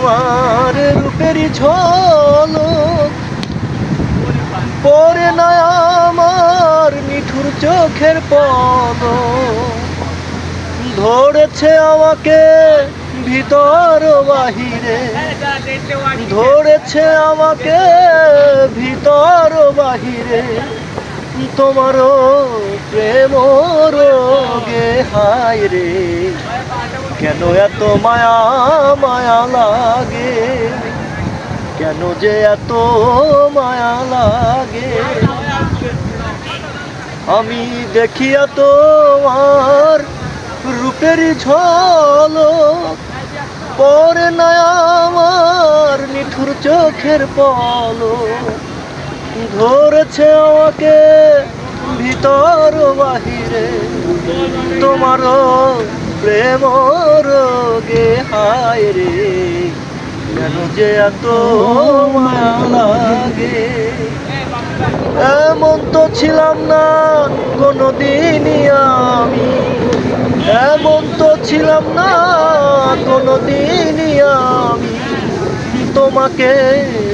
তোমার রূপেরই ঝলক পরে না আমার নিঠুর চোখের পদ ধরেছে আমাকে ভিতর বাহিরে। ধরেছে আমাকে ভিতর বাহিরে। তোমারও প্রেম রোগে হায় রে কেন এত মায়া মায়া লাগে? কেন যে এত মায়া লাগে? আমি দেখিয়া তোমার রূপের ঝলক পরে না আমার নিঠুর চোখের পলক। ধরেছে আমাকে ভিতর বাহিরে তোমার প্রেম রোগে হায় রে কেন যে এত লাগে। এমন তো ছিলাম না কোনোদিনই আমি। এমন তো ছিলাম না কোনোদিনই আমি। তোমাকে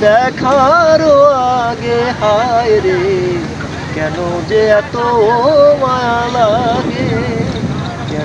দেখার আগে হায় রে, কেন যে এত মায়া লাগে।